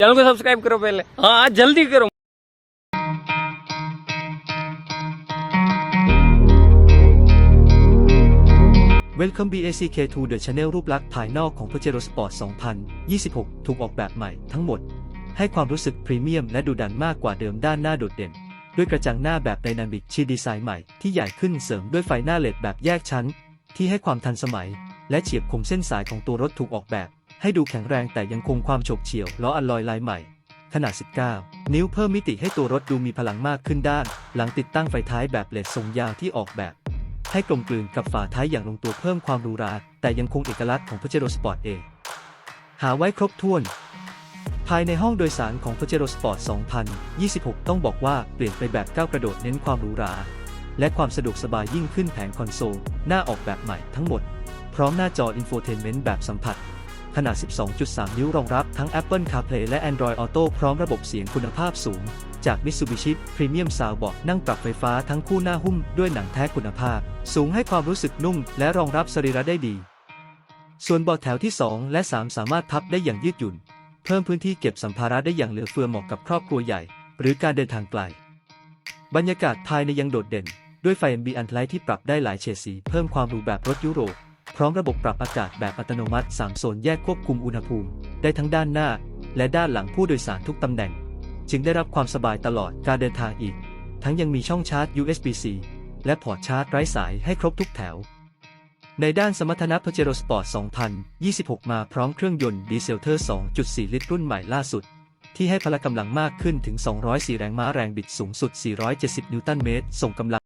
चैनल को सब्सक्राइब करो पहले हाँ जल्दी करो Welcome BACK to the Channel รูปลักษณ์ภายนอกของ Pajero Sport 2026 ถูกออกแบบใหม่ทั้งหมด ให้ความรู้สึกพรีเมียมและดุดันมากกว่าเดิมด้านหน้าโดดเด่น ด้วยกระจังหน้าแบบไดนามิกชีดีไซน์ใหม่ที่ใหญ่ขึ้นเสริมด้วยไฟหน้าเลดแบบแยกชั้น ที่ให้ความทันสมัย และเฉียบคมเส้นสายของตัวรถถูกออกแบบ ให้ดูแข็งแรงแต่ยังคงความโฉบเฉี่ยวล้ออัลลอยลายใหม่ ขนาด 19 นิ้วเพิ่มมิติให้ตัวรถดูมีพลังมากขึ้นด้าน หลังติดตั้งไฟท้ายแบบเลดทรงยาวที่ออกแบบ ให้กลมกลืนกับฝาท้ายอย่างลงตัวเพิ่มความหรูหราแต่ยังคงเอกลักษณ์ของ Pajero Sport A หาไว้ครบถ้วน ภายในห้องโดยสารของ Pajero Sport 2026 ต้องบอกว่าเปลี่ยนไปแบบก้าวกระโดดเน้นความหรูหราและความสะดวกสบายยิ่งขึ้นแผงคอนโซล หน้าออกแบบใหม่ทั้งหมด พร้อมหน้าจอ Infotainment แบบสัมผัส ขนาด 12.3 นิ้วรองรับทั้ง Apple CarPlay และ Android Auto พร้อมระบบเสียงคุณภาพสูง จาก Mitsubishi Premium Sound เบาะนั่งปรับไฟฟ้าทั้งคู่หน้าหุ้มด้วยหนังแท้คุณภาพ สูงให้ความรู้สึกนุ่มและรองรับสรีระได้ดี ส่วนเบาะแถวที่ 2 และ 3 สามารถพับได้อย่างยืดหยุ่น เพิ่มพื้นที่เก็บสัมภาระได้อย่างเหลือเฟือเหมาะกับครอบครัวใหญ่ หรือการเดินทางไกล บรรยากาศภายในยังโดดเด่น ด้วยไฟ ambient light ที่ปรับได้หลายเฉดสี เพิ่มความหรูแบบรถยุโรป พร้อมระบบปรับอากาศแบบอัตโนมัติ 3 โซนแยกควบคุมอุณหภูมิ ได้ทั้งด้านหน้า และด้านหลังผู้โดยสารทุกตำแหน่ง จึงได้รับความสบายตลอดการเดินทางอีก ทั้งยังมีช่องชาร์จ USB-C และพอร์ตชาร์จไร้สายให้ครบทุกแถว ในด้านสมรรถนะ Pajero Sport 2026 มาพร้อมเครื่องยนต์ดีเซลเทอร์ 2.4 ลิตรรุ่นใหม่ล่าสุด ที่ให้พละกำลังมากขึ้นถึง 204 แรงม้าแรงบิดสูงสุด 470 นิวตันเมตรส่งกำลัง